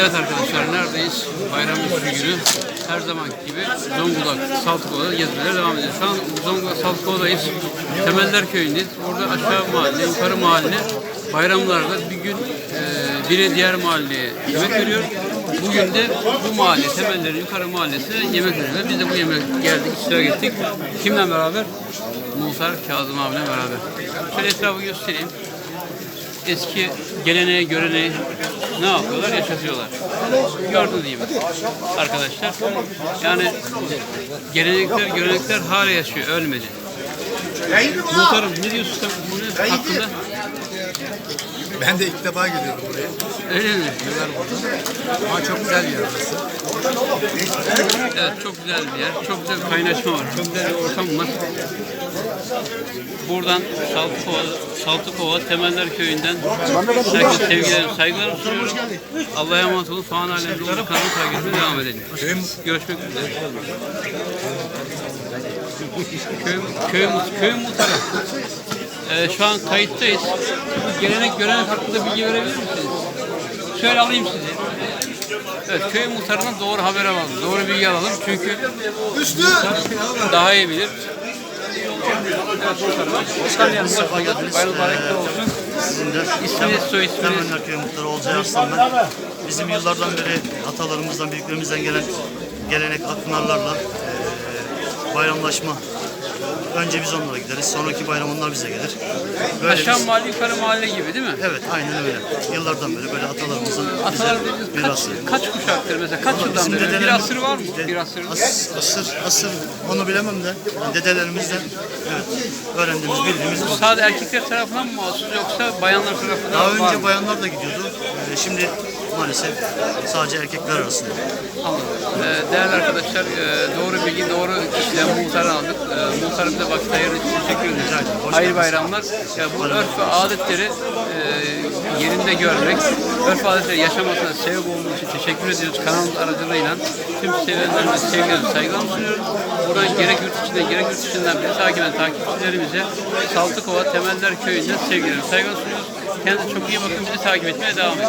Evet arkadaşlar neredeyiz? Bayram üstü günü. Her zaman gibi Zonguldak Saltıkova'da gezmelere devam ediyoruz. Şu an Zonguldak Saltıkova'dayız. Temeller Köyü'ndeyiz. Burada aşağı mahalle, yukarı mahalle bayramlarda bir gün e, biri diğer mahalleye yemek veriyor. Bugün de bu mahalle, Temellerin yukarı mahallesine yemek veriyorlar. Biz de bu yemek geldik, iştirak ettik. Kimle beraber? Muhtar Kazım abiyle beraber. Şöyle etrafı göstereyim eski geleneğe göreneği ne yapıyorlar? Yaşatıyorlar. Gördüğünüz gibi arkadaşlar. Yani gelenekler, görenekler hala yaşıyor, ölmedi. Muhtarım ne diyorsun sen bunun hakkında? Ben de ilk defa geliyorum buraya. Öyle mi? Yıllar burada. Ama çok güzel bir yer burası. Evet çok güzel bir yer. Çok güzel bir kaynaşma var. Çok güzel bir ortam var. Buradan Saltıkova, Saltıkova Temeller Köyü'nden herkese sevgilerimi, saygılarımı sunuyorum. Allah'a emanet olun. Falan alemde olduğu kanalı takip etmeye devam edelim. Köyüm Görüşmek üzere. Köy, köy, köy muhtarı. Ee, şu an kayıttayız. Bu gelenek görenek hakkında bilgi verebilir misiniz? Şöyle alayım sizi. Evet, köy muhtarından doğru haber alalım. Doğru bilgi alalım. Çünkü daha iyi bilir. Bayram mübarekler olsun. İsminiz, soy isminiz. Temenler Köyü Muhtarı Olcay Arslan ben. Bizim yıllardan beri atalarımızdan, büyüklerimizden gelen gelenek akpınarlarla eee, bayramlaşma. Önce biz onlara gideriz, sonraki bayram onlar bize gelir. Böyle Aşağı biz- mahalle, yukarı mahalle gibi değil mi? Evet, aynen öyle. Yıllardan beri böyle atalarımızın Atalar bize dediğiniz kaç, mirası. kaç kuşaktır mesela? Kaç yıldan Bizim beri? Bir dedelerimiz- asır var mı? de- Bir asır. As, asır, asır onu bilemem de dedelerimizden evet, öğrendiğimiz, bildiğimiz bu. Sadece erkekler tarafından mı mahsus yoksa bayanlar tarafından Daha var önce mı? bayanlar da gidiyordu. Ee, şimdi maalesef sadece erkekler arasında. Anladım. Ee, değerli arkadaşlar, e, doğru bilgi, doğru kişiden muhtarı aldık. E, muhtarı bize vakit ayırdığı için teşekkür ederiz. Hayırlı bayramlar. Ya bu örf ve adetleri e, yerinde görmek, örf adetleri yaşamasına sebep olduğu için teşekkür ediyoruz. Kanalımız aracılığıyla tüm sevenlerimize sevgilerimi, saygılarımı sunuyorum. Buradan gerek yurt içinde gerek yurt dışından bizi takip eden takipçilerimize Saltıkova Temeller Köyü'nden sevgilerimi, saygılarımı sunuyoruz. Kendinize çok iyi bakın, bizi takip etmeye devam edin.